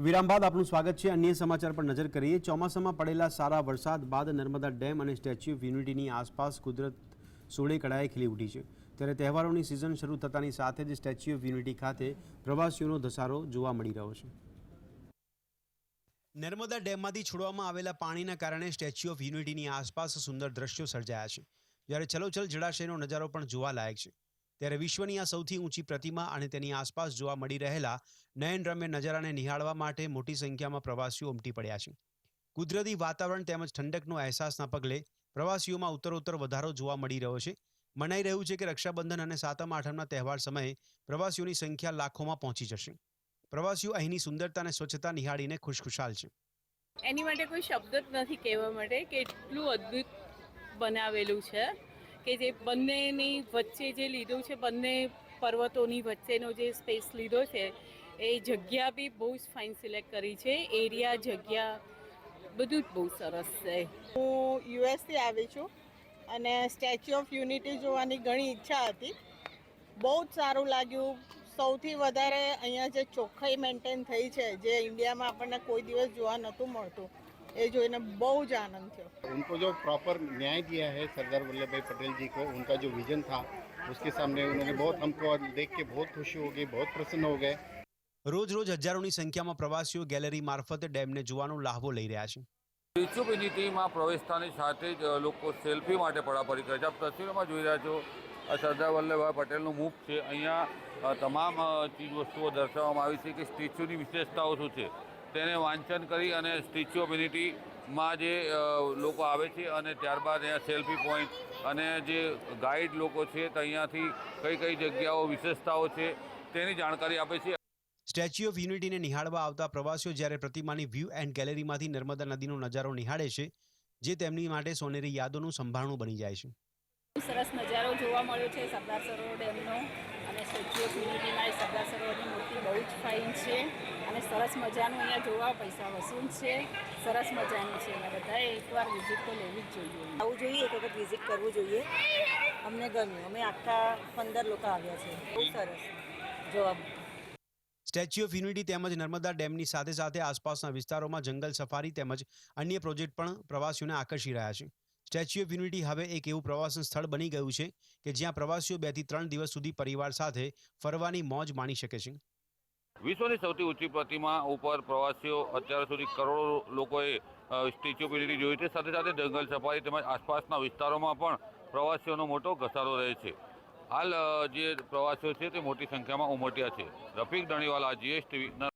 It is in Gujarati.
વિરામ બાદ આપનું સ્વાગત છે. અન્ય સમાચાર પર નજર કરીએ. ચોમાસામાં પડેલા સારા વરસાદ બાદ નર્મદા ડેમ અને સ્ટેચ્યુ ઓફ યુનિટીની આસપાસ કુદરત સોળે કળાએ ખીલી ઉઠી છે. ત્યારે તહેવારોની સિઝન શરૂ થતાની સાથે જ સ્ટેચ્યુ ઓફ યુનિટી ખાતે પ્રવાસીઓનો ધસારો જોવા મળી રહ્યો છે. નર્મદા ડેમમાંથી છોડવામાં આવેલા પાણીના કારણે સ્ટેચ્યુ ઓફ યુનિટીની આસપાસ સુંદર દ્રશ્યો સર્જાયા છે. જ્યારે છલોછલ જળાશયનો નજારો પણ જોવાલાયક છે. ત્યારે વિશ્વની આ સૌથી ઊંચી પ્રતિમા અને તેની આસપાસ જોવા મળી રહેલા નયનરમ્ય નજારાને નિહાળવા માટે મોટી સંખ્યામાં પ્રવાસીઓ ઉમટી પડ્યા છે. કુદરતી વાતાવરણ તેમજ ઠંડકનો અહેસાસના પગલે પ્રવાસીઓમાં ઉત્તરોત્તર વધારો જોવા મળી રહ્યો છે. મનાઈ રહ્યું છે કે રક્ષાબંધન અને સાતમ આઠમના તહેવાર સમયે પ્રવાસીઓની સંખ્યા લાખોમાં પહોંચી જશે. પ્રવાસીઓ અહીંની સુંદરતા અને સ્વચ્છતા નિહાળીને ખુશખુશાલ છે. એની માટે કોઈ શબ્દ જ નથી કહેવા માટે કે એટલું અદ્ભુત બનાવેલું છે. કે જે બંનેની વચ્ચે જે લીધું છે, બંને પર્વતોની વચ્ચેનો જે સ્પેસ લીધો છે, એ જગ્યા બી બહુ જ ફાઇન સિલેક્ટ કરી છે. એરિયા જગ્યા બધું જ બહુ સરસ છે. હું યુએસથી આવી છું અને સ્ટેચ્યુ ઓફ યુનિટી જોવાની ઘણી ઈચ્છા હતી. બહુ જ સારું લાગ્યું. સૌથી વધારે અહીંયા જે ચોખ્ખાઈ મેન્ટેન થઈ છે, જે ઇન્ડિયામાં આપણને કોઈ દિવસ જોવા નહોતું મળતું. એ જોઈને બહુ જ આનંદ થયો उनको जो प्रॉपर न्याय दिया है सरदार वल्लभ भाई पटेल जी को उनका जो विजन था उसके सामने उन्होंने बहुत हमको देख के बहुत खुशी हो गई बहुत प्रसन्न हो गए રોજ રોજ હજારોની સંખ્યામાં પ્રવાસીઓ ગેલેરી મારફતે ડેમને જોવાનો લાહવો લઈ રહ્યા છે સ્ટેચ્યુ ઓફ યુનિટીમાં પ્રવેશતાની સાથે જ લોકો સેલ્ફી માટે પડાપડી કરે છે આપ તસવીરોમાં જોઈ રહ્યા છો આ સરદાર વલ્લભભાઈ પટેલનું મુખ છે અહીંયા અ, તમામ અ, ચીજ વસ્તુઓ દર્શાવવામાં આવી છે કે સ્ટેચ્યુની વિશેષતાઓ શું છે તેને વાંચન કરી અને સ્ટેચ્યુ ઓફ યુનિટીમાં જે લોકો આવે છે અને ત્યારબાદ અહીંયા સેલ્ફી પોઈન્ટ અને જે ગાઈડ લોકો છે તો અહીંયાથી કઈ કઈ જગ્યાઓ વિશેષતાઓ છે તેની જાણકારી આપે છે. સ્ટેચ્યુ ઓફ યુનિટીને નિહાળવા આવતા પ્રવાસીઓ જ્યારે પ્રતિમાની વ્યૂ એન્ડ ગેલેરીમાંથી નર્મદા નદીનો નજારો નિહાળે છે જે તેમની માટે સોનેરી યાદોનું સંભાળણું બની જાય છે. સરસ નજારો જોવા મળ્યો છે સરદાર સરોવર ડેમનો અને સ્ટેચ્યુ ઓફ યુનિટીમાં સરદાર સરોવરની મૂર્તિ બહુ જ ફાઇન છે. સરસ મજાનું અહીંયા જોવા પૈસા વસૂલ છે. સરસ મજાનું છે. અને બધાએ એકવાર વિઝિટ તો લેવી જ જોઈએ. આવવું જોઈએ એક વખત વિઝિટ કરવું જોઈએ. અમને ગમ્યું. અમે આખા પંદર લોકો આવ્યા છે. બહુ સરસ જવાબ. સ્ટેચ્યુ ઓફ યુનિટી તેમજ નર્મદા ડેમની સાથે સાથે આસપાસના વિસ્તારોમાં જંગલ સફારી તેમજ અન્ય પ્રોજેક્ટ પણ પ્રવાસીઓને આકર્ષી રહ્યા છે. સ્ટેચ્યુ ઓફ યુનિટી હવે એક એવું પ્રવાસન સ્થળ બની ગયું છે કે જ્યાં પ્રવાસીઓ બેથી ત્રણ દિવસ સુધી પરિવાર સાથે ફરવાની મોજ માણી શકે છે. વિશ્વની સૌથી ઊંચી પ્રતિમા ઉપર પ્રવાસીઓ અત્યાર સુધી કરોડો લોકોએ સ્ટેચ્યુ ઓફ યુનિટી જોયું છે. સાથે સાથે જંગલ સફારી તેમજ આસપાસના વિસ્તારોમાં પણ પ્રવાસીઓનો મોટો ઘસારો રહે છે. હાલ જે પ્રવાસીઓ છે તે મોટી સંખ્યામાં ઉમટ્યા છે. રફીક દણીવાલા જીએસટીવી